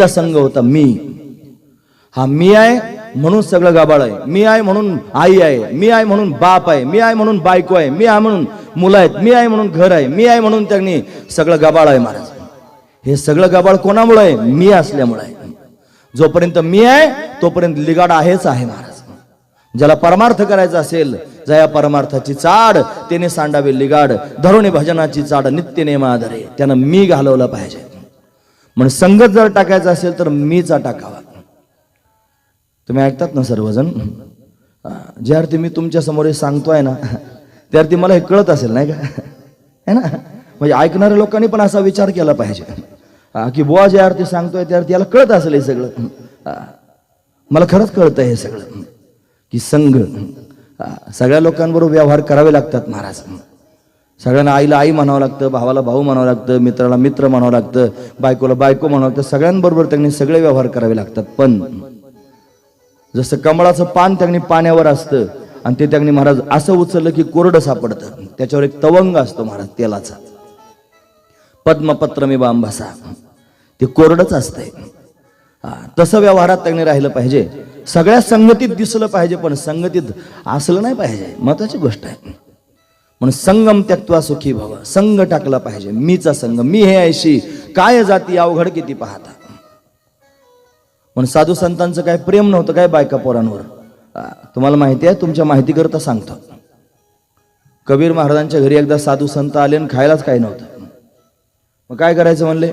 मीचा संघ होता मी. हा मी आहे म्हणून सगळं गाबाळ आहे. मी आहे म्हणून आई आहे. मी आहे म्हणून बाप आहे. मी आहे म्हणून बायको आहे. मी आहे म्हणून मुलं आहेत. मी आहे म्हणून घर आहे. मी आहे म्हणून त्यांनी सगळं गाबाळ आहे महाराज. हे सगळं गाबाळ कोणामुळे आहे? मी असल्यामुळे आहे. जोपर्यंत मी आहे तोपर्यंत लिगाड आहेच आहे महाराज. ज्याला परमार्थ करायचा असेल जया परमार्थाची चाड त्याने सांडावे लिगाड. धरुणी भजनाची चाड नित्य नेमाधरे त्यानं मी घालवलं पाहिजे. म्हणून संगत जर टाकायचा असेल तर मीचा टाकावा. तुम्ही ऐकतात ना सर्वजण? ज्या अर्थी मी तुमच्यासमोर हे सांगतोय ना त्या अर्थी मला हे कळत असेल नाही का? है ना? म्हणजे ऐकणाऱ्या लोकांनी पण असा विचार केला पाहिजे. हा, की बुवा ज्या अर्थी सांगतोय त्या अर्थी याला कळत असेल हे सगळं. मला खरंच कळतं हे सगळं. की संघ सगळ्या लोकांबरोबर व्यवहार करावे लागतात महाराज. सगळ्यांना आईला आई म्हणावं लागतं भावाला भाऊ म्हणावं लागतं मित्राला मित्र म्हणावं लागतं बायकोला बायको म्हणावं लागतं सगळ्यांबरोबर त्यांनी सगळे व्यवहार करावे लागतात. पण जसं कमळाचं पान त्यांनी पाण्यावर असतं आणि ते त्यांनी महाराज असं उचललं की कोरडं सापडतं. त्याच्यावर एक तवंग असतो महाराज तेलाचा. पद्मपत्र मी बांभासा. ते कोरडच असतंय. हा, तसं व्यवहारात त्यांनी राहिलं पाहिजे. सगळ्या संगतीत दिसलं पाहिजे पण संगतीत असलं नाही पाहिजे. महत्वाची गोष्ट आहे. म्हणून संगम त्यक्त्वा सुखी भव. संघ टाकला पाहिजे. मीचा संघ मी हे ऐशी. काय जाती अवघड किती पाहता? म्हणून साधू संतांचं काय प्रेम नव्हतं काय बायका पोरांवर? तुम्हाला माहिती आहे? तुमच्या माहिती करता सांगतो. कबीर महाराजांच्या घरी एकदा साधू संत आले आणि खायलाच काही नव्हतं. मग काय करायचं म्हणले?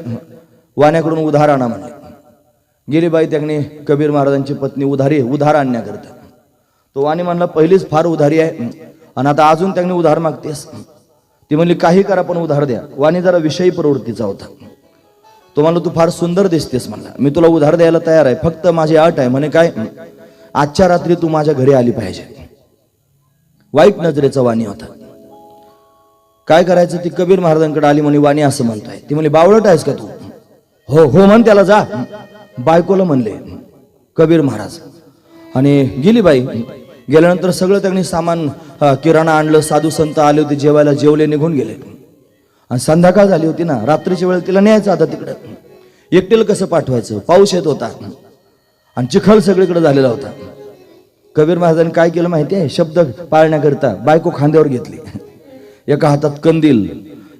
वाण्याकडून उधार आणा म्हणले. गेली बाई त्यांनी कबीर महाराजांची पत्नी उधारी उधार आणण्याकरता. तो वाणी म्हणला पहिलीच फार उधारी आहे. आणि आता अजून त्यांनी उधार मागतेस ती म्हणली काही करा पण उधार द्या. वाणी जरा विषयी प्रवृत्तीचा होता. तो म्हणला तू फार सुंदर दिसतेस म्हणला. मी तुला उधार द्यायला तयार आहे. फक्त माझी अट आहे. म्हणे काय? आजच्या रात्री तू माझ्या घरी आली पाहिजे. वाईट नजरेचा वाणी होता. काय करायचं? ती कबीर महाराजांकडे आली म्हणे वाणी असं म्हणतोय. ती म्हणे बावळट आहेस का तू? हो हो म्हण त्याला जा. बायकोला म्हणले कबीर महाराज. आणि गेली बाई. गेल्यानंतर सगळं त्यांनी सामान किराणा आणलं साधू संत आले होते जेवायला जेवले निघून गेले. आणि संध्याकाळ झाली होती ना रात्रीच्या वेळेला तिला न्यायचं आता तिकडं. एकटीला कसं पाठवायचं? पाऊस येत होता. आणि चिखल सगळीकडे झालेला होता. कबीर महाराजांनी काय केलं माहिती आहे? शब्द पाळण्याकरिता बायको खांद्यावर घेतली. एका हातात कंदील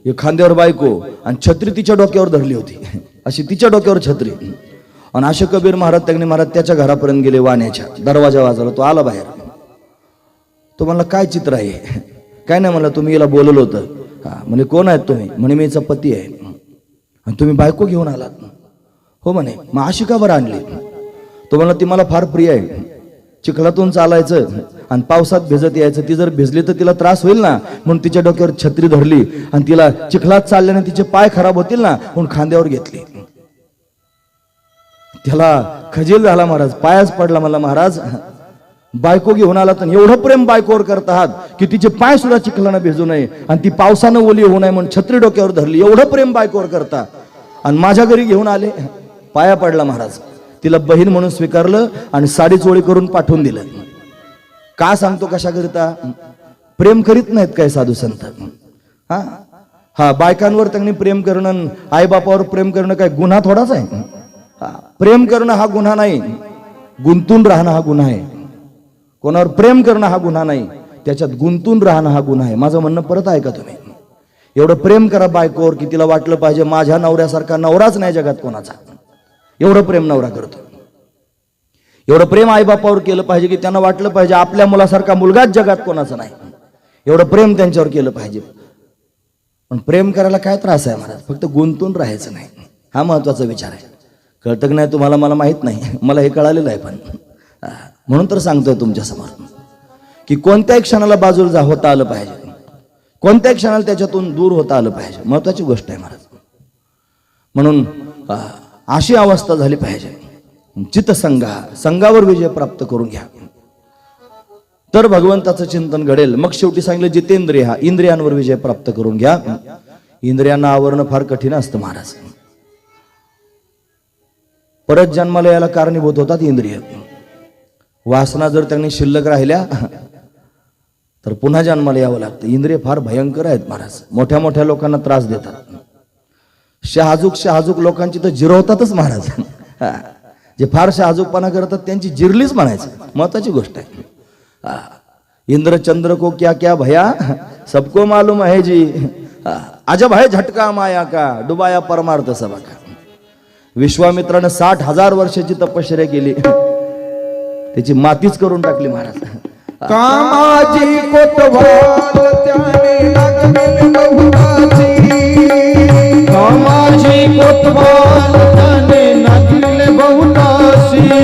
एक खांद्यावर बायको आणि छत्री तिच्या डोक्यावर धरली होती. अशी तिच्या डोक्यावर छत्री. आणि असे कबीर महाराज त्यांनी महाराज त्याच्या घरापर्यंत गेले वाण्याच्या. दरवाजा वाजवला तो आला बाहेर. तो म्हणला काय चित्र आहे? काय नाही म्हणलं तुम्ही याला बोलवलं होतं. हा म्हणे कोण आहेत तुम्ही? म्हणे मी हिचा पती आहे. आणि तुम्ही बायको घेऊन आलात? हो म्हणे मग अशी का बरं आणली. तो म्हणला ती मला फार प्रिय आहे. चिखलातून चालायचं आणि पावसात भिजत यायचं ती जर भिजली तर तिला त्रास होईल ना? म्हणून तिच्या डोक्यावर छत्री धरली आणि तिला चिखलात चालल्याने तिचे पाय खराब होतील ना म्हणून खांद्यावर घेतली. त्याला खजील झाला महाराज पायाच पडला मला महाराज. बायको घेऊन आला तर एवढं प्रेम बायकोवर करत आहात की तिचे पाय सुद्धा चिखलानं भिजू नये आणि ती पावसानं ओली होऊ नये म्हणून छत्री डोक्यावर धरली. एवढं प्रेम बायकोवर करता आणि माझ्या घरी घेऊन आले. पाया पडला महाराज. तिला बहीण म्हणून स्वीकारलं आणि साडी चोळी करून पाठवून दिलं. का सांगतो कशाकरिता प्रेम करीत नाहीत काय साधू संत. हा? हा बायकांवर त्यांनी प्रेम करणं आईबापावर प्रेम करणं काय गुन्हा थोडाच आहे? हा, प्रेम करणं हा गुन्हा नाही. गुंतून राहणं हा गुन्हा आहे. कोणावर प्रेम करणं हा गुन्हा नाही त्याच्यात गुंतून राहणं हा गुन्हा आहे. माझं म्हणणं परत ऐका तुम्ही. एवढं प्रेम करा बायकोवर की तिला वाटलं पाहिजे माझ्या नवऱ्यासारखा नवराच नाही जगात कोणाचा. एवढं प्रेम नवरा करतो. एवढं प्रेम आईबापावर केलं पाहिजे की त्यांना वाटलं पाहिजे आपल्या मुलासारखा मुलगाच जगात कोणाचा नाही. एवढं प्रेम त्यांच्यावर केलं पाहिजे. पण प्रेम करायला काय त्रास आहे महाराज? फक्त गुंतून राहायचं नाही. हा महत्त्वाचा विचार आहे. कळतं की नाही तुम्हाला? मला माहीत नाही. मला हे कळालेलं आहे पण. म्हणून तर सांगतोय तुमच्यासमोर. की कोणत्याही क्षणाला बाजूला जा होता आलं पाहिजे. कोणत्याही क्षणाला त्याच्यातून दूर होता आलं पाहिजे. महत्वाची गोष्ट आहे महाराज. म्हणून अशी अवस्था झाली पाहिजे. चितसंघा संघावर विजय प्राप्त करून घ्या. तर भगवंताचं चिंतन घडेल. मग शेवटी सांगितलं जितेंद्रिय हा इंद्रियांवर विजय प्राप्त करून घ्या. इंद्रियांना आवरणं फार कठीण असतं महाराज. परत जन्माला याला कारणीभूत होतात इंद्रिय. वासना जर त्यांनी शिल्लक राहिल्या तर पुन्हा जन्माला यावं लागतं. इंद्रिय फार भयंकर आहेत महाराज. मोठ्या मोठ्या लोकांना त्रास देतात. शहाजूक शहाजूक लोकांची तर जिरवतातच महाराज. हा. जे फार शहाजूकपणा करतात त्यांची जिरलीच म्हणायचं. महत्वाची गोष्ट आहे. हा. इंद्र चंद्र को क्या क्या भया? सबको मालूम आहे जी. हा. अजब आहे झटका माया का? डुबाया परमार्थ सभा का? विश्वामित्रानं साठ हजार वर्षाची तपश्चर्या केली. त्याची मातीच करून टाकली महाराज. कामाची कामाची कोतवाल बहुताशी.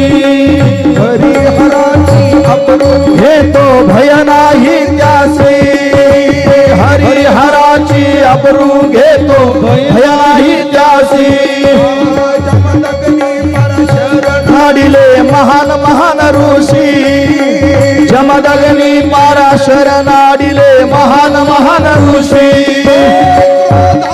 ऋषी जमदग्नी पाराशर नाडिले महान महान ऋषी.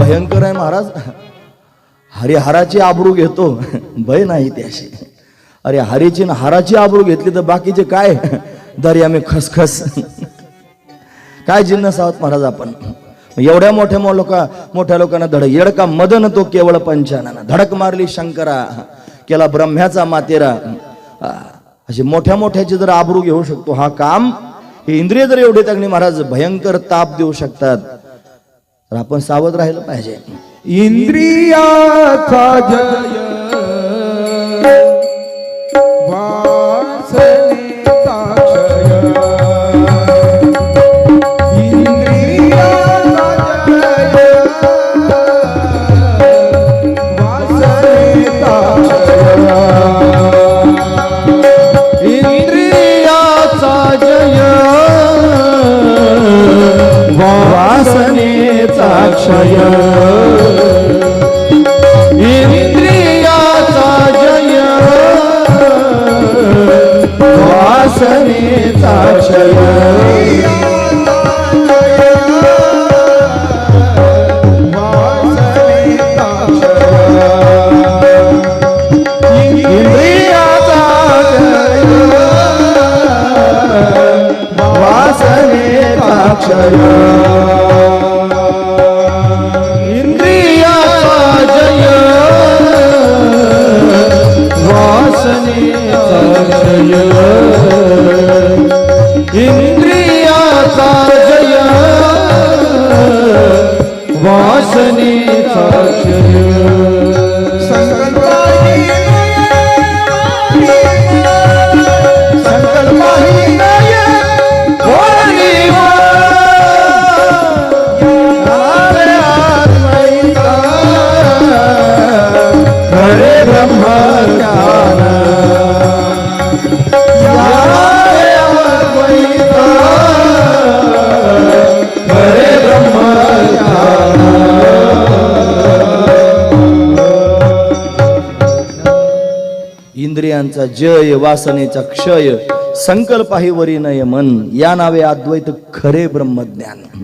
भयंकर आहे महाराज. हरिहराची आबरू घेतो. भय नाही त्याशी अरे हरीची ना हाराची आबरू घेतली तर बाकीचे काय? दर्या मी खसखस. काय जिन्नस आहोत महाराज आपण? एवढ्या मोठ्या मो लोक मोठ्या लोकांना धडक. येडका मदन तो केवळ पंचानन धडक मारली शंकरा. केला ब्रह्म्याचा मातेरा. अशी असे मोठ्या मोठ्याचे जर आबरू घेऊ शकतो हा काम हे इंद्रिय जर एवढे अग्नी महाराज भयंकर ताप देऊ शकतात. तर आपण सावध राहिलं पाहिजे. इंद्रियाचा जय. जय इंद्रियाचा जय वासनेचा वासनेचा जय वासनेचा क्षय संकल्पाही वरी नय मन. या नावे अद्वैत खरे ब्रह्मज्ञान.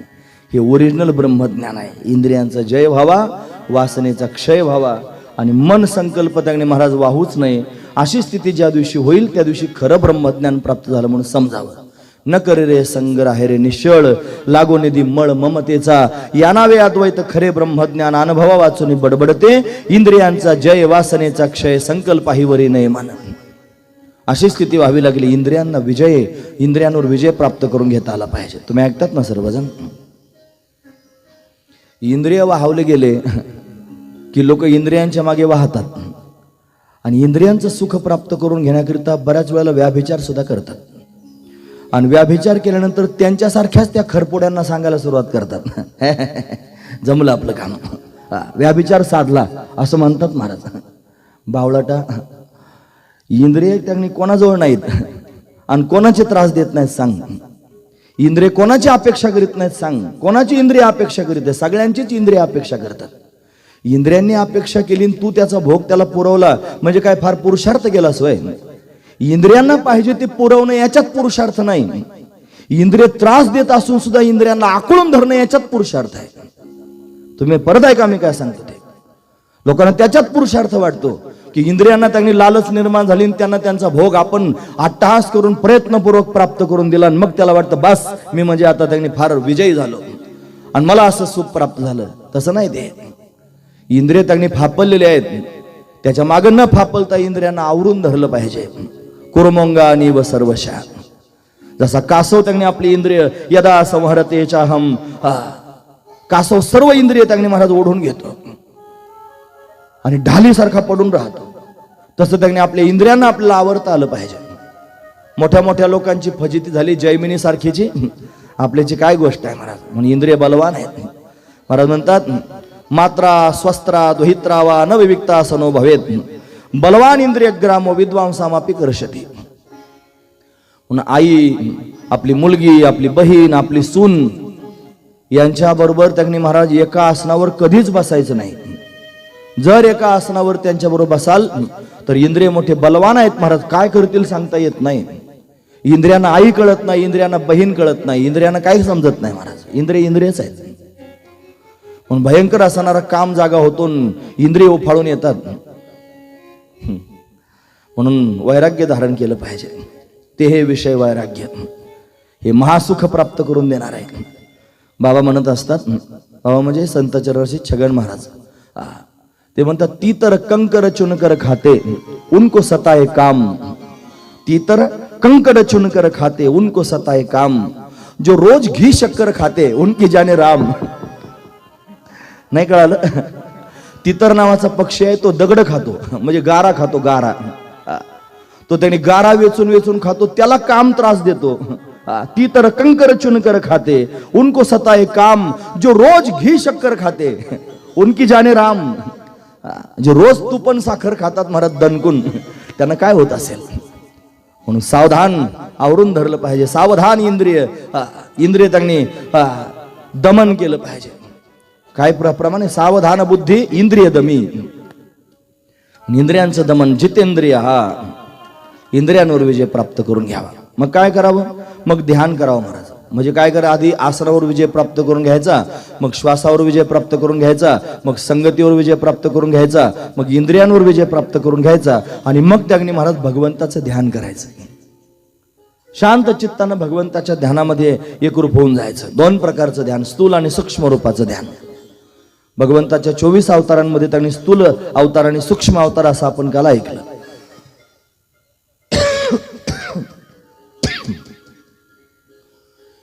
हे ओरिजिनल ब्रह्मज्ञान आहे. इंद्रियांचा जय व्हावा वासनेचा क्षय व्हावा आणि मन संकल्प त्याने महाराज वाहूच नये. अशी स्थिती ज्या दिवशी होईल त्या दिवशी खरं ब्रह्मज्ञान प्राप्त झालं म्हणून समजावं. न करे रे संग राहे रे निश्चळ. लागो निधी मळ ममतेचा. या नावे अद्वैत खरे ब्रह्मज्ञान अनुभवा वाचून बडबडते. इंद्रियांचा जय वासनेचा क्षय संकल्पाही वरी नये मन. अशी स्थिती व्हावी लागली. इंद्रियांना विजय इंद्रियांवर विजय प्राप्त करून घेता आला पाहिजे. तुम्ही ऐकतात ना सर्वजण? इंद्रिय वाहवले गेले की लोक इंद्रियांच्या मागे वाहतात. आणि इंद्रियांचं सुख प्राप्त करून घेण्याकरिता बऱ्याच वेळेला व्याभिचार सुद्धा करतात. आणि व्याभिचार केल्यानंतर त्यांच्यासारख्याच त्या खरपोड्यांना सांगायला सुरुवात करतात. जमलं आपलं काम. हा, व्याभिचार साधला असं म्हणतात महाराज. बावळाटा इंद्रिय त्यांनी कोणाजवळ नाहीत आणि कोणाचे त्रास देत नाहीत सांग. इंद्रिय कोणाची अपेक्षा करीत नाहीत सांग. कोणाची इंद्रिय अपेक्षा करीत आहे सगळ्यांचीच इंद्रिय अपेक्षा करतात. इंद्रियांनी अपेक्षा केली आणि तू त्याचा भोग त्याला पुरवला. म्हणजे काय? फार पुरुषार्थ केला सोय इंद्रियांना पाहिजे ते पुरवणं याच्यात पुरुषार्थ नाही. इंद्रिय त्रास देत असून सुद्धा इंद्रियांना आकळून धरणं याच्यात पुरुषार्थ आहे. तुम्ही परत ऐका मी काय सांगतो ते. लोकांना त्याच्यात पुरुषार्थ वाटतो. की इंद्रियांना त्यांनी लालच निर्माण झाली आणि त्यांना त्यांचा भोग आपण अट्टहास करून प्रयत्नपूर्वक प्राप्त करून दिला आणि मग त्याला वाटतं बस मी म्हणजे आता त्यांनी फार विजयी झालो. आणि मला असं सुख प्राप्त झालं. तसं नाही ते. इंद्रिय त्यांनी फापललेले आहेत. त्याच्या मागं न फापलता इंद्रियांना आवरून धरलं पाहिजे. कुरमोंगा आणि व सर्वशा. जसा कासव त्यांनी आपली इंद्रिय यदा संहरतेच्या हम कासव सर्व इंद्रिय त्यांनी महाराज ओढून घेतो. आणि ढालीसारखा पडून राहतो. तसं त्यांनी आपल्या इंद्रियांना आपल्याला आवडता आलं पाहिजे. मोठ्या मोठ्या लोकांची फजिती झाली जैमिनी सारखीची आपल्याची काय गोष्ट आहे महाराज? म्हणून इंद्रिय बलवान आहेत. महाराज म्हणतात मात्रा स्वस्त्रा दोहित्रावा न विविकता सनो भवेत. बलवान इंद्रिय ग्रामो विद्वांसामापी करशती म्हणून आई आपली मुलगी आपली बहीण आपली सून यांच्या बरोबर त्यांनी महाराज एका आसनावर कधीच बसायचं नाही. जर एका आसनावर त्यांच्या बरोबर बसाल तर इंद्रिय मोठे बलवान आहेत महाराज. काय करतील सांगता येत नाही. इंद्रियांना आई कळत नाही इंद्रियांना बहीण कळत नाही इंद्रियांना काही समजत नाही महाराज. इंद्रिय इंद्रियच आहेत. म्हणून भयंकर असणारा काम जागा होतो इंद्रिय उफाळून येतात. म्हणून वैराग्य धारण केलं पाहिजे. ते हे विषय वैराग्य. हे महासुख प्राप्त करून देणार आहे बाबा म्हणत असतात बाबा म्हणजे संत चरवर्षी छगन महाराज. ते म्हणतात ती तर कंकर चुनकर खाते उनको सताए काम. ती तर कंकड़ चुनकर खाते उनको सताए काम. जो रोज घी शक्कर खाते उनकी जाने राम. नाही कळालं? तितर नावाचा पक्षी आहे तो दगड खातो म्हणजे गारा खातो गारा. हा. तो त्याने गारा वेचून वेचून खातो त्याला काम त्रास देतो. हा. ती तर कंकर चुनकर खाते उनको सताए काम. जो रोज घी शक्कर खाते उनकी जाने राम. जे रोज पण साखर खातात महाराज दणकून त्यांना काय होत असेल? म्हणून सावधान आवरून धरलं पाहिजे. सावधान इंद्रिय इंद्रिय त्यांनी दमन केलं पाहिजे. काय प्र- प्रमाणे सावधान बुद्धी इंद्रिय दमी. इंद्रियांचं दमन जितेंद्रिय हा इंद्रियांवर विजय प्राप्त करून घ्यावा. मग काय करावं? मग ध्यान करावं महाराज. म्हणजे काय करा? आधी आसरावर विजय प्राप्त करून घ्यायचा मग श्वासावर विजय प्राप्त करून घ्यायचा मग संगतीवर विजय प्राप्त करून घ्यायचा मग इंद्रियांवर विजय प्राप्त करून घ्यायचा आणि मग त्यागनी महाराज भगवंताचं ध्यान करायचं. शांत चित्तानं भगवंताच्या ध्यानामध्ये एकरूप होऊन जायचं. दोन प्रकारचं ध्यान स्थूल आणि सूक्ष्म रूपाचं ध्यान. भगवंताच्या चोवीस अवतारांमध्ये त्यांनी स्थूल अवतार आणि सूक्ष्म अवतार असं आपण काला ऐकलं.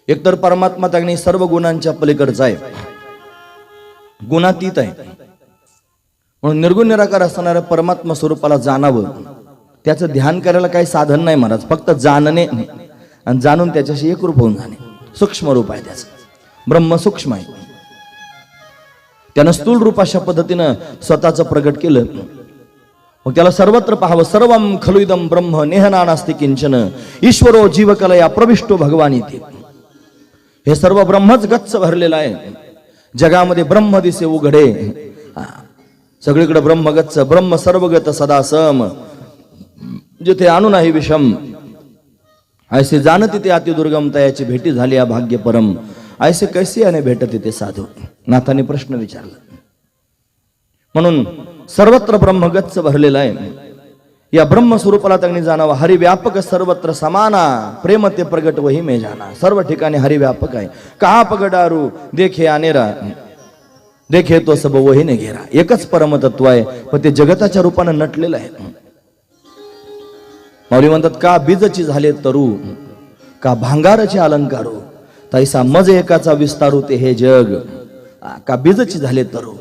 एकतर परमात्मा त्यांनी सर्व गुणांच्या पलीकडचा आहे. गुणातीत आहे. म्हणून निर्गुण निराकार असणाऱ्या परमात्मा स्वरूपाला जाणावं त्याचं ध्यान करायला काही साधन नाही महाराज फक्त जाणणे आणि जाणून त्याच्याशी एकरूप होऊन जाणे. सूक्ष्म रूप आहे त्याचं. ब्रह्म सूक्ष्म आहे. त्यानं स्थूल रूप अशा पद्धतीनं स्वतःचं प्रगट केलं. मग त्याला सर्वत्र पाहावं सर्वम खलुदम ब्रह्म नेहना नास्ति किंचन ईश्वरो जीवकलया प्रविष्टो भगवान येते हे सर्व ब्रह्मच गच्च भरलेलं आहे. जगामध्ये ब्रह्म दिसे उघडे. हा. सगळीकडे ब्रह्मगच्च ब्रह्म सर्वगत सदा सम जिथे आणू नाही विषम. ऐसे जाण तिथे अतिदुर्गम तयाची भेटी झाली या भाग्य परम ऐसे कैसे याने भेटत तिथे साधू. नाथाने प्रश्न विचारला. म्हणून सर्वत्र ब्रह्मगच्च भरलेला आहे. या ब्रह्म स्वरूपाला त्यांनी जाणावं. हरिव्यापक सर्वत्र समाना. प्रेम ते प्रगट वही मे जाना. सर्व ठिकाणी हरिव्यापक आहे. कहा पगडारू? देखे अनेरा देखे तो सब वही ने घेरा. एकच परमतत्व आहे पण ते जगताच्या रूपानं नटलेलं आहे. माऊली म्हणतात का बीजची झाले तरू? का भांगाराचे अलंकारू? तैसा मज एकाचा विस्तारू ते हे जग. का बीजची झाले तरू?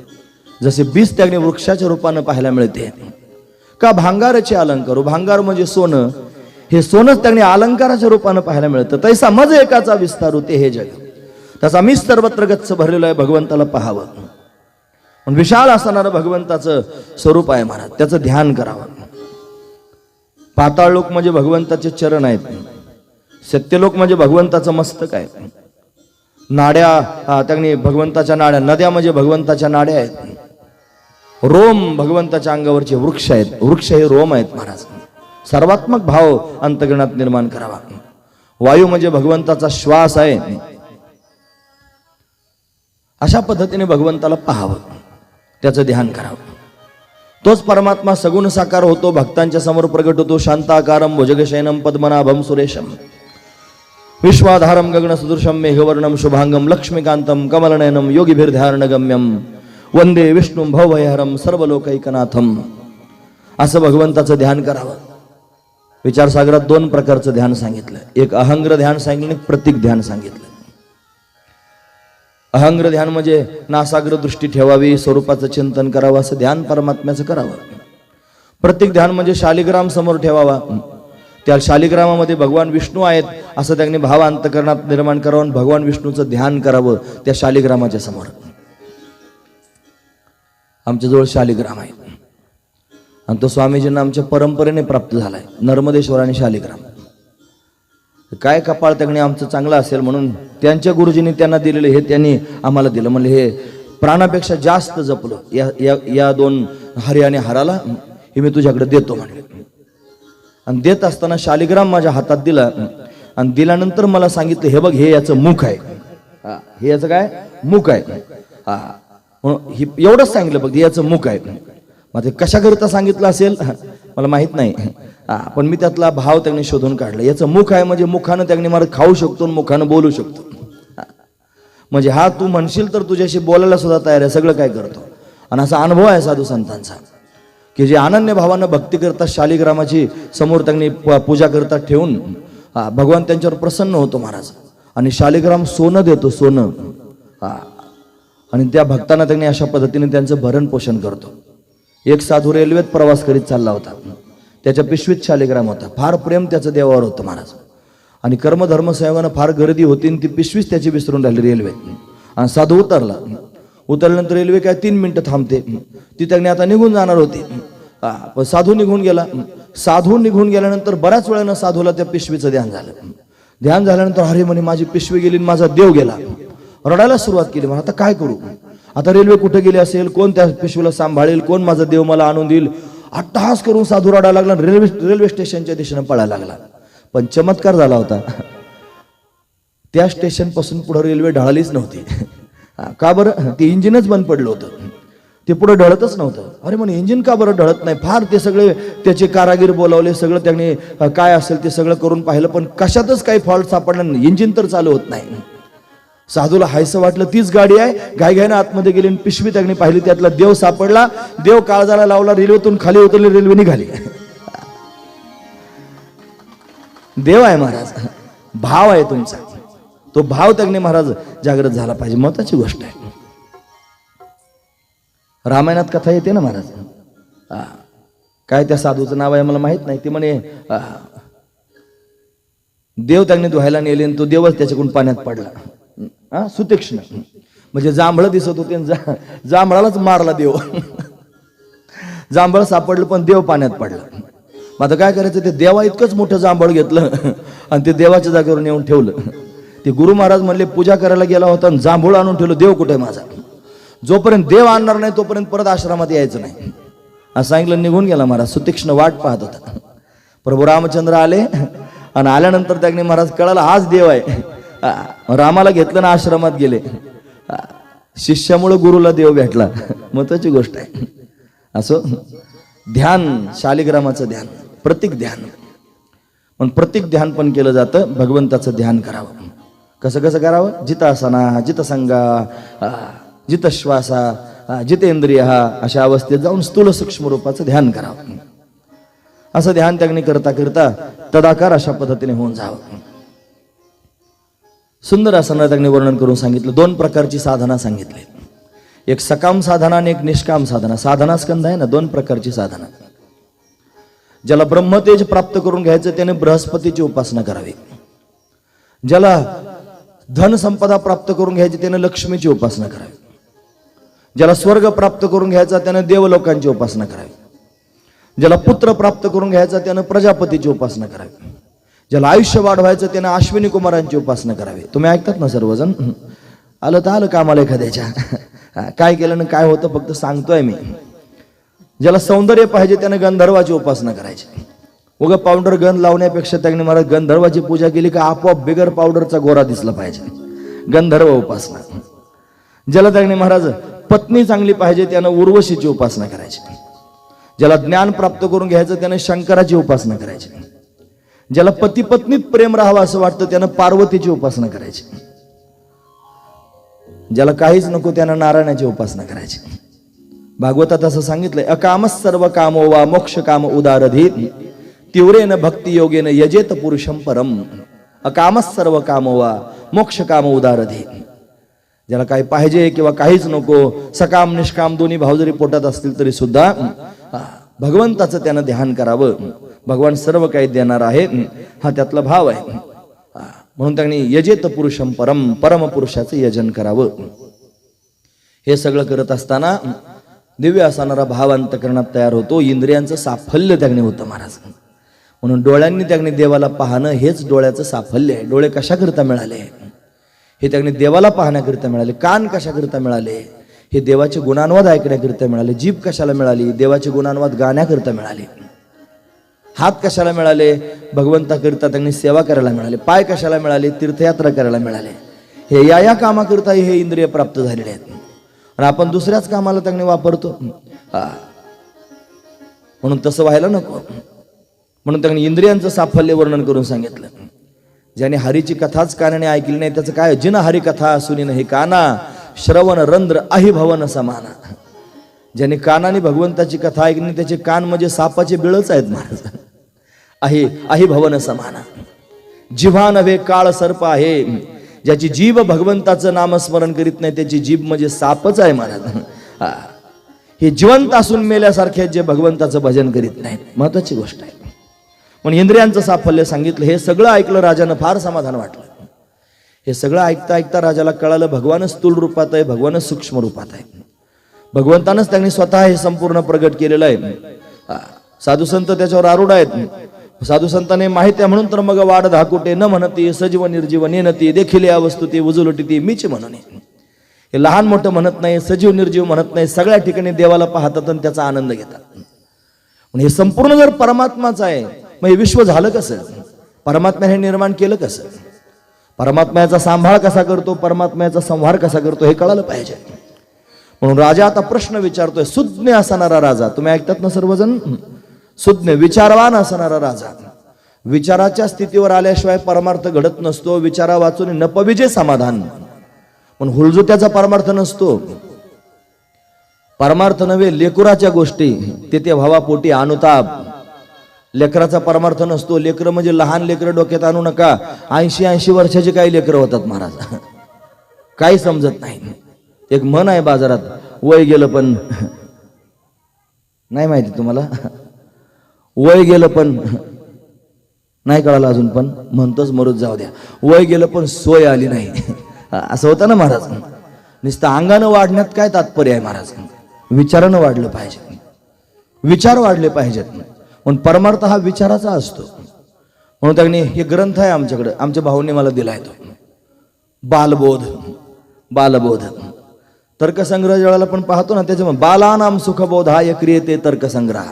जसे बीज त्याने वृक्षाच्या रूपानं पाहायला मिळते. का भांगाराचे अलंकार भांगार म्हणजे सोनं. हे सोनंच त्यांनी अलंकाराच्या रूपानं पाहायला मिळतं. तैसा मज एकाचा विस्तार होते हे जग. तसा मी सर्वत्र गच्च भरलेलो आहे भगवंताला पाहावं. पण विशाल असणारं भगवंताचं स्वरूप आहे महाराज. त्याचं ध्यान करावं. पाताळ लोक म्हणजे भगवंताचे चरण आहेत. सत्यलोक म्हणजे भगवंताचं मस्तक आहे. नाड्या त्यांनी भगवंताच्या नाड्या नद्या म्हणजे भगवंताच्या नाड्या आहेत. रोम भगवंताच्या अंगावरचे वृक्ष आहेत. वृक्ष हे रोम आहेत महाराज. सर्वात्मक भाव अंतगणात निर्माण करावा. वायू म्हणजे भगवंताचा श्वास आहे. अशा पद्धतीने भगवंताला पाहावं. त्याचं ध्यान करावं. तोच परमात्मा सगुण साकार होतो भक्तांच्या समोर प्रगट होतो शांताकारम भुजगशयनम पद्मनाभम सुरेशम विश्वाधारम गगन सदृशम मेघवर्णम शुभांगम लक्ष्मीकांतम कमलनयनम योगिभिर्ध्यारणगम्यम वंदे विष्णू भवयहरम सर्व लोकैकनाथम असं भगवंताचं ध्यान करावं. विचारसागरात दोन प्रकारचं ध्यान सांगितलं. एक अहंग्र ध्यान सांगितलं प्रतीक ध्यान सांगितलं. अहंग्र ध्यान म्हणजे नासाग्र दृष्टी ठेवावी स्वरूपाचं चिंतन करावं असं ध्यान परमात्म्याचं करावं. प्रत्येक ध्यान म्हणजे शालिग्राम समोर ठेवावा. त्या शालिग्रामामध्ये भगवान विष्णू आहेत असं त्यांनी भाव अंतकरणात निर्माण करावं भगवान विष्णूचं ध्यान करावं त्या शालिग्रामाच्या समोर. आमच्याजवळ शालिग्राम आहे आणि तो स्वामीजींना आमच्या परंपरेने प्राप्त झाला आहे नर्मदेश्वर आणि शालिग्राम. काय कपाळ त्यांनी आमचं चांगलं असेल म्हणून त्यांच्या गुरुजींनी त्यांना दिलेलं हे त्यांनी आम्हाला दिलं. म्हणले हे प्राणापेक्षा जास्त जपलं. या या या दोन हरी आणि हाराला हे मी तुझ्याकडे देतो म्हणले. आणि देत असताना शालिग्राम माझ्या हातात दिला. आणि दिल्यानंतर मला सांगितलं हे बघ हे याचं मुख आहे. हे याचं काय? मुख आहे. हा. म्हणून ही एवढंच सांगितलं बघ याचं मुख आहे. मग ते कशाकरिता सांगितलं असेल? मला माहीत नाही. पण मी त्यातला भाव त्यांनी शोधून काढला. याचं मुख आहे म्हणजे मुखानं त्यांनी मला खाऊ शकतो आणि मुखानं बोलू शकतो. म्हणजे हा तू म्हणशील तर तुझ्याशी बोलायला सुद्धा तयार आहे. सगळं काय करतो. आणि असा अनुभव आहे साधू संतांचा. की जे अनन्य भावानं भक्ती करतात शालिग्रामाची समोर त्यांनी प- पूजा करतात ठेवून भगवान त्यांच्यावर प्रसन्न होतो महाराज. आणि शालिग्राम सोनं देतो सोनं. हा आणि त्या भक्तांना त्यांनी अशा पद्धतीने त्यांचं भरण पोषण करतो. एक साधू रेल्वेत प्रवास करीत चालला होता. त्याच्या पिशवीत शालिग्राम होता. फार प्रेम त्याचं देवावर होतं महाराज. आणि कर्मधर्म संयोगानं फार गर्दी होती आणि ती पिशवीच त्याची विसरून राहिली रेल्वेत. आणि साधू उतरला. उतरल्यानंतर रेल्वे काय तीन मिनटं थांबते. ती त्यांनी आता निघून जाणार होती. पण साधू निघून गेला. साधू निघून गेल्यानंतर बऱ्याच वेळानं साधूला त्या पिशवीचं ध्यान झालं. ध्यान झाल्यानंतर हरे म्हणे माझी पिशवी गेली आणि माझा देव गेला. रडायला सुरुवात केली. म्हणा आता काय करू? आता रेल्वे कुठे गेली असेल? कोण त्या पिशवीला सांभाळेल? कोण माझा देव मला आणून देईल? अट्टहास करून साधू रडायला लागला रेल्वे रेल्वे स्टेशनच्या दिशेनं पळायला लागला. पण चमत्कार झाला होता. त्या स्टेशनपासून पुढं पुढे रेल्वे ढळालीच नव्हती. का बरं? ते इंजिनच बंद पडलं होतं. ते पुढं ढळतच नव्हतं. अरे म्हणे इंजिन का बरं ढळत नाही? फार ते सगळे त्याचे कारागीर बोलावले सगळं त्यांनी काय असेल ते सगळं करून पाहिलं पण कशातच काही फॉल्ट सापडला नाही. इंजिन तर चालू होत नाही. साधूला हायसं वाटलं तीच गाडी आहे. घाई आतमध्ये गेली आणि पिशवी त्याने पाहिली त्यातला देव सापडला. देव काळजाला लावला रेल्वेतून खाली उतरली रेल्वे निघाली. देव आहे महाराज. भाव आहे तुमचा. तो भाव त्याने महाराज जागृत झाला पाहिजे. महत्वाची गोष्ट आहे. रामायणात कथा येते ना महाराज? काय त्या साधूचं नाव आहे मला माहीत नाही. ते म्हणे हा, देव त्याने धुवायला नेले आणि तो देवच त्याच्याकडून पाण्यात पडला. हा सुतीक्ष्ण. म्हणजे जांभळं दिसत होते आणि जा- जांभळालाच मारला देव. जांभळ सापडलं पण देव पाण्यात पडला. मग आता काय करायचं ते देवा इतकंच मोठं जांभळ घेतलं आणि ते देवाच्या जागेवर नेऊन ठेवलं. ते गुरु महाराज म्हणले पूजा करायला गेला होता आणि जांभूळ आणून ठेवलं देव कुठे माझा? जोपर्यंत देव आणणार नाही तोपर्यंत परत आश्रमात यायचं नाही. असं सांगितलं निघून गेला महाराज सुतीक्ष्ण वाट पाहत होता. प्रभू रामचंद्र आले आणि आल्यानंतर त्याने महाराज कळाला हाच देव आहे. रामाला घेतलं ना आश्रमात गेले. हा, शिष्यामुळं गुरुला देव भेटला. महत्वाची गोष्ट आहे. असो ध्यान शालिग्रामाचं ध्यान प्रतीक ध्यान. पण प्रत्येक ध्यान पण केलं जातं भगवंताचं ध्यान करावं. कसं कसं करावं? जितासना जितसंगा जितश्वासा जितेंद्रिय अशा अवस्थेत जाऊन स्थूल सूक्ष्म रूपाचं ध्यान करावं. असं ध्यान त्यांनी करता करता तदाकार अशा पद्धतीने होऊन जावं. सुंदर असं त्यांनी वर्णन करून सांगितलं. दोन प्रकारची साधना सांगितली. एक सकाम साधना आणि एक निष्काम साधना. साधना स्कंद आहे ना दोन प्रकारची साधना. ज्याला ब्रह्मतेज प्राप्त करून घ्यायचं त्याने बृहस्पतीची उपासना करावी. ज्याला धन संपदा प्राप्त करून घ्यायची त्याने लक्ष्मीची उपासना करावी. ज्याला स्वर्ग प्राप्त करून घ्यायचा त्यानं देवलोकांची उपासना करावी. ज्याला पुत्र प्राप्त करून घ्यायचा त्यानं प्रजापतीची उपासना करावी. ज्याला आयुष्य वाढवायचं त्यानं अश्विनी कुमारांची उपासना करावी. तुम्ही ऐकतात ना सर्वजण? आलं तर आलं कामाला एखाद्याच्या. हा, काय केलं ना काय होतं फक्त सांगतोय मी. ज्याला सौंदर्य पाहिजे त्यानं गंधर्वाची उपासना करायची. उगं पावडर गंध लावण्यापेक्षा त्याने मला गंधर्वाची पूजा केली का आपोआप बिगर पावडरचा गोरा दिसला पाहिजे. गंधर्व उपासना. ज्याला त्याने महाराज पत्नी चांगली पाहिजे त्यानं उर्वशीची उपासना करायची. ज्याला ज्ञान प्राप्त करून घ्यायचं त्यानं शंकराची उपासना करायची. ज्याला पती पत्नीत प्रेम राहावं असं वाटतं त्यानं पार्वतीची उपासना करायची. ज्याला काहीच नको त्यानं नारायणाची उपासना करायची. भागवतात असं सांगितलंय अकामस सर्व कामो वा मोक्ष काम उदारधीत तीव्रेन भक्ती योगेन यजेत पुरुषम परम अकामस सर्व कामो वा मोक्ष काम उदारधीत. ज्याला काही पाहिजे किंवा काहीच नको सकाम निष्काम दोन्ही भाव जरी पोटात असतील तरी सुद्धा भगवंताचं त्यानं ध्यान करावं. भगवान सर्व काही देणार आहे हा त्यातला भाव आहे. म्हणून त्यांनी यजेत पुरुषम परम परम पुरुषाचं यजन करावं. हे सगळं करत असताना दिव्य असणारा भाव अंतकरणात तयार होतो. इंद्रियांचं साफल्य त्याने होतं महाराज. म्हणून डोळ्यांनी त्याने देवाला पाहणं हेच डोळ्याचं साफल्य आहे. डोळे कशाकरिता मिळाले? हे त्याने देवाला पाहण्याकरिता मिळाले. कान कशाकरिता मिळाले? हे देवाचे गुणांवाद ऐकण्याकरिता मिळाले. जीभ कशाला मिळाली? देवाचे गुणांवाद गाण्याकरिता मिळाले. हात कशाला मिळाले? भगवंताकरिता त्यांनी सेवा करायला मिळाले. पाय कशाला मिळाले? तीर्थयात्रा करायला मिळाले. हे या या कामाकरिता हे इंद्रिय प्राप्त झालेले आहेत. आणि आपण दुसऱ्याच कामाला त्यांनी वापरतो. हा. म्हणून तसं व्हायला नको. म्हणून त्यांनी इंद्रियांचं साफल्य वर्णन करून सांगितलं. ज्याने हरीची कथाच कानाने ऐकली नाही त्याचं काय? जिन हरी कथा सुनीन हे काना. श्रवण रंध्र अहिभवन समाना. ज्याने कानाने भगवंताची कथा ऐकली त्याचे कान म्हणजे सापाचे बिळच आहेत महाराज. आहे अहि भवन समाना. जिव्हा नव्हे काळ सर्प आहे. ज्याची जीभ भगवंताचं नामस्मरण करीत नाही त्याची जीभ म्हणजे सापच आहे महाराज. हा. हे जिवंत असून मेल्यासारखे आहेत जे भगवंताचं भजन करीत नाहीत. महत्वाची गोष्ट आहे. पण इंद्रियांचं साफल्य सांगितलं हे सगळं ऐकलं राजानं फार समाधान वाटलं. हे सगळं ऐकता ऐकता राजाला कळालं भगवानच स्थूल रूपात आहे भगवानच सूक्ष्म रूपात आहे. भगवंतानच त्यांनी स्वतः हे संपूर्ण प्रगट केलेलं आहे. साधू संत त्याच्यावर आरूढ आहेत. साधू संतांनी माहिती आहे म्हणून तर मग वाढ धाकुटे न म्हणती सजीव निर्जीव नेनती देखील या वस्तू ती उजुलटी ती मीच म्हणून हे लहान मोठं म्हणत नाही सजीव निर्जीव म्हणत नाही सगळ्या ठिकाणी देवाला पाहतात आणि त्याचा आनंद घेतात. पण हे संपूर्ण जर परमात्माचं आहे मग हे विश्व झालं कसं? परमात्म्याने निर्माण केलं कसं? परमात्म्याचा सांभाळ कसा करतो परमात्म्याचा संहार कसा करतो हे कळालं पाहिजे. म्हणून राजा आता प्रश्न विचारतोय सुज्ञ असणारा राजा तुम्ही ऐकतात ना सर्वजण? सुज्ञ विचारवान असणारा राजा. विचाराच्या स्थितीवर आल्याशिवाय परमार्थ घडत नसतो विचारा वाचून नपविजे समाधान. पण हुलजुत्याचा परमार्थ नसतो. परमार्थ नव्हे लेकुराच्या गोष्टी तेथे भावापोटी अनुताप. लेकराचा परमार्थ नसतो. लेकरं म्हणजे लहान लेकरं डोक्यात आणू नका. ऐंशी ऐंशी वर्षाचे काही लेकरं होतात महाराज. काही समजत नाही. एक मन आहे बाजारात वय गेलं पण. नाही माहिती तुम्हाला? वय गेलं पण. नाही कळालं अजून पण. म्हणतोच मरूच जाऊ द्या. वय गेलं पण सोय आली नाही. असं होतं ना महाराज? नुसतं अंगानं वाढण्यात काय तात्पर्य आहे महाराज? विचारानं वाढलं पाहिजे. विचार वाढले पाहिजेत. पण परमार्थ हा विचाराचा असतो. म्हणून त्यांनी हे ग्रंथ आहे आमच्याकडे आमच्या भाऊने मला दिला आहे तो. बालबोध बालबोध. तर्कसंग्रह ज्यावेळेला आपण पाहतो ना त्याच्यामुळे बालानाम सुखबोधाय क्रियते तर्कसंग्रह.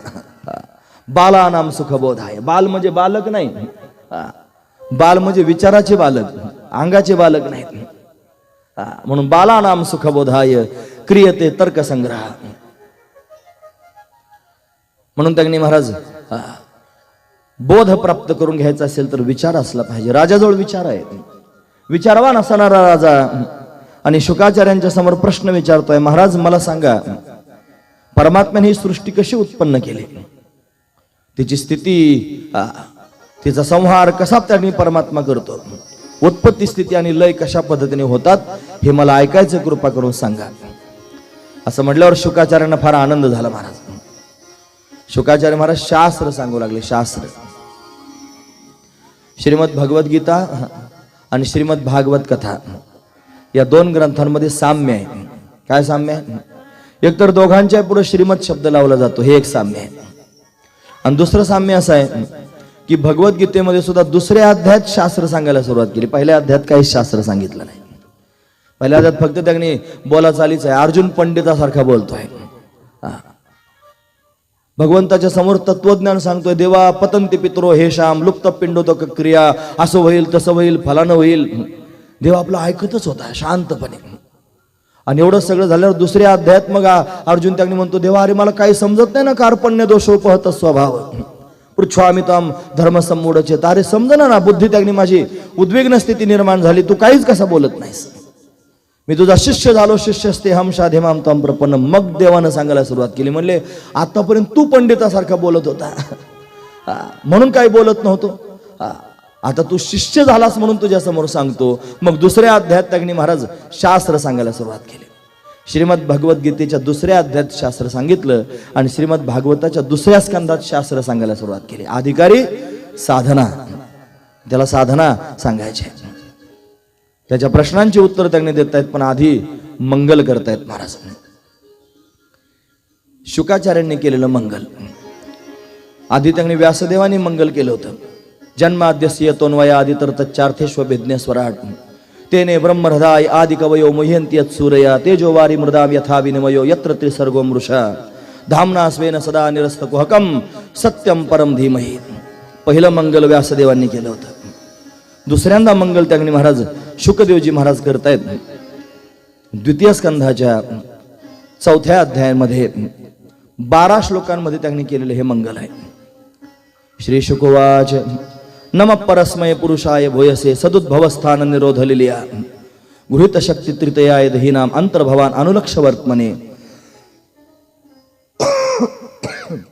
बालानाम सुखबोधाय. बाल म्हणजे बालक नाही. हा. बाल म्हणजे विचाराचे बालक अंगाचे बालक नाहीत. म्हणून बालानाम सुखबोधाय क्रियते तर्कसंग्रह. म्हणून त्यांनी महाराज बोध प्राप्त करून घ्यायचा असेल तर विचार असला पाहिजे. राजाजवळ विचार आहे विचारवान असणारा राजा आणि शुकाचार्यांच्या समोर प्रश्न विचारतोय महाराज मला सांगा परमात्म्याने ही सृष्टी कशी उत्पन्न केली? तिची स्थिती तिचा संहार कसा त्यांनी परमात्मा करतो? उत्पत्ती स्थिती आणि लय कशा पद्धतीने होतात हे मला ऐकायचं कृपा करून सांगा. असं म्हटल्यावर शुकाचार्यांना फार आनंद झाला महाराज शुकाचार्य महाराज शास्त्र सांगू लागले शास्त्र. श्रीमद भगवद्गीता आणि श्रीमद भागवत कथा. या दोन ग्रंथांमध्ये साम्य आहे. काय साम्य आहे? एकतर दोघांच्या पुढे श्रीमद शब्द लावला जातो हे एक साम्य आहे. आणि दुसरं साम्य असं आहे की भगवद्गीतेमध्ये सुद्धा दुसऱ्या अध्यायात शास्त्र सांगायला सुरुवात केली. पहिल्या अध्यायात काही शास्त्र सांगितलं नाही. पहिल्या अध्यायात फक्त त्यांनी बोला चालीच आहे अर्जुन पंडितासारखा बोलतोय. हा. भगवंताच्या समोर तत्वज्ञान सांगतोय देवा पतंती पित्रो हे श्याम लुप्त पिंडोदक क्रिया असं होईल तसं होईल फलानं होईल. देव आपलं ऐकतच होता शांतपणे. आणि एवढं सगळं झाल्यावर दुसऱ्या अध्यायात मग अर्जुन त्याने म्हणतो देवा अरे मला काही समजत नाही ना कार्पण्य दोषोपहत स्वभाव. पृथ्वामिताम धर्मसम्मूढचे अरे समजना ना बुद्धी त्याने माझी उद्विग्न स्थिती निर्माण झाली तू काहीच कसा बोलत नाहीस? मी तुझा शिष्य झालो शिष्यस्ते हम साधेमाम तम प्रपन्न. मग देवानं सांगायला सुरुवात केली. म्हणले आतापर्यंत तू पंडितासारखा बोलत होता. हा, म्हणून काही बोलत नव्हतो. हा, आता तू शिष्य झालास म्हणून तुझ्या समोर सांगतो. मग दुसऱ्या अध्यायात त्यांनी महाराज शास्त्र सांगायला सुरुवात केली. श्रीमद भगवद्गीतेच्या दुसऱ्या अध्यायात शास्त्र सांगितलं आणि श्रीमद भागवताच्या दुसऱ्या स्कंदात शास्त्र सांगायला सुरुवात केली. अधिकारी साधना. त्याला साधना सांगायची. त्याच्या प्रश्नांची उत्तर त्यांनी देत आहेत पण आधी मंगल करतायत महाराज शुकाचार्यांनी केलेलं मंगल. आधी त्यांनी व्यासदेवानी मंगल केलं होतं. जन्माद्यस्य तोन्वया आधी तर तच्चार्थेश्व भिज्ञस्वराट तेने ब्रह्महृदाय आदि कवयो मुह्यंती यत् सूरया तेजो वारी मृदा यथा विनिमयो यत्र त्रिसर्गो मृषा. धामना स्वेन सदा निरस्त कुहकम सत्यम परम धीमही. पहिलं मंगल व्यासदेवांनी केलं होतं. दुसऱ्यांदा मंगल त्यांनी महाराज शुकदेवजी महाराज करतायत द्वितीय स्कंधाच्या चौथ्या अध्यायामध्ये बारा श्लोकांमध्ये त्यांनी केलेलं हे मंगल आहे. श्री शुकवाच नम परस्मय पुरुषाय वयसे सदुद्भवस्थान निरोधलेल्या। गृहित शक्ती तृतयाय दहीनाम अंतर्भवान अनुलक्ष वर्तमने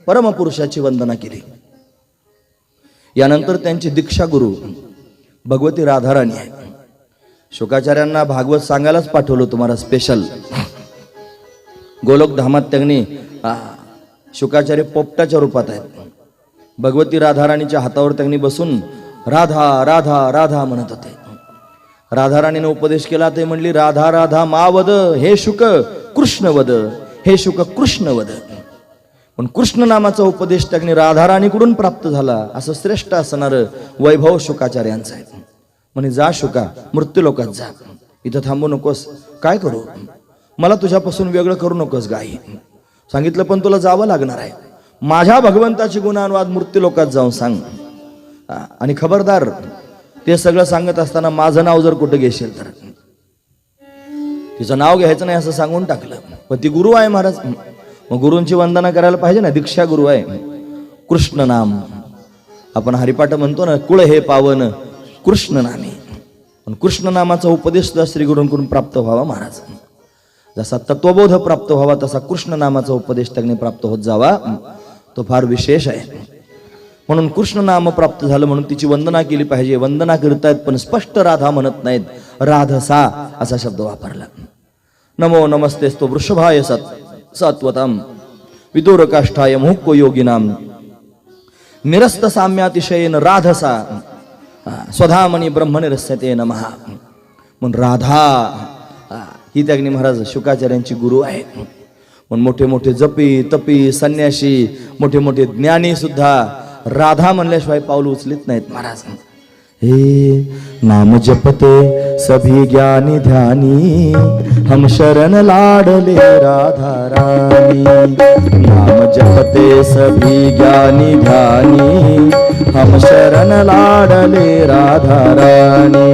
परमपुरुषाची वंदना केली. यानंतर त्यांची दीक्षा गुरु भगवती राधाराणी आहे शुकाचार्यांना भागवत सांगायलाच पाठवलं तुम्हाला स्पेशल गोलोक धामात त्यांनी शुकाचार्य पोपटाच्या रूपात आहेत. भगवती राधाराणीच्या हातावर त्यांनी बसून राधा राधा राधा म्हणत होते. राधाराणीने उपदेश केला ते म्हणली राधा राधा मावद हे शुक कृष्ण वद हे शुक कृष्ण वद. पण कृष्ण नामाचा उपदेश त्यांनी राधाराणीकडून प्राप्त झाला असं श्रेष्ठ असणारं वैभव शुकाचार्यांचं आहे. म्हणे जा शुका मृत्यू लोकात जा. इथं थांबू नकोस. काय करू? मला तुझ्यापासून वेगळं करू नकोस गाई. सांगितलं पण तुला जावं लागणार आहे. माझ्या भगवंताची गुणानुवाद मृत्यू लोकात जाऊन सांग. आणि खबरदार ते सगळं सांगत असताना माझं नाव जर कुठं घेशील तर? तिचं नाव घ्यायचं नाही असं सांगून टाकलं. पण ती गुरु आहे महाराज. मग गुरूंची वंदना करायला पाहिजे ना दीक्षा गुरु आहे. कृष्ण नाम. आपण हरिपाठ म्हणतो ना कुळ हे पावन कृष्ण नामे पण कृष्ण नामाचा उपदेश सुद्धा श्रीगुरूंकडून प्राप्त व्हावा महाराज. जसा तत्वबोध प्राप्त व्हावा तसा कृष्ण नामाचा उपदेश त्यांनी प्राप्त होत जावा. तो फार विशेष आहे. म्हणून कृष्ण नाम प्राप्त झालं म्हणून तिची वंदना केली पाहिजे. वंदना करतायत पण स्पष्ट राधा म्हणत नाहीत. राधसा असा शब्द वापरला. नमो नमस्तेस्तो वृषभाय सत सत्वतम विदुर काष्ठाय योगिनाम निरस्त साम्यातिशयेन राधसा. स्वधामणी ब्रह्मनिरस्यते नमहा म्हणून राधा ही त्याग्नी महाराज शुकाचार्यांची गुरु आहे म्हणून मोठे मोठे जपी तपी संन्याशी मोठे मोठे ज्ञानी सुद्धा राधा म्हणल्याशिवाय पाऊल उचलित नाहीत महाराज हे नाम जपते सभी ज्ञानी ध्यानी हम शरण लाडले राधा रानी नाम जपते सभी ज्ञानी ध्यानी हम शरण लाडले राधा रानी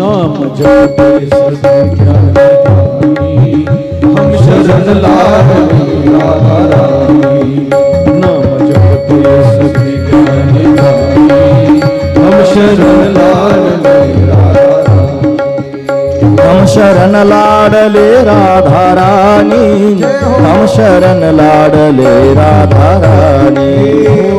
नाम जपते सभी ज्ञानी हम शरण लाडले राधा रानी हम शरण लाडले राधा रानी हम शरण लाडले राधा रानी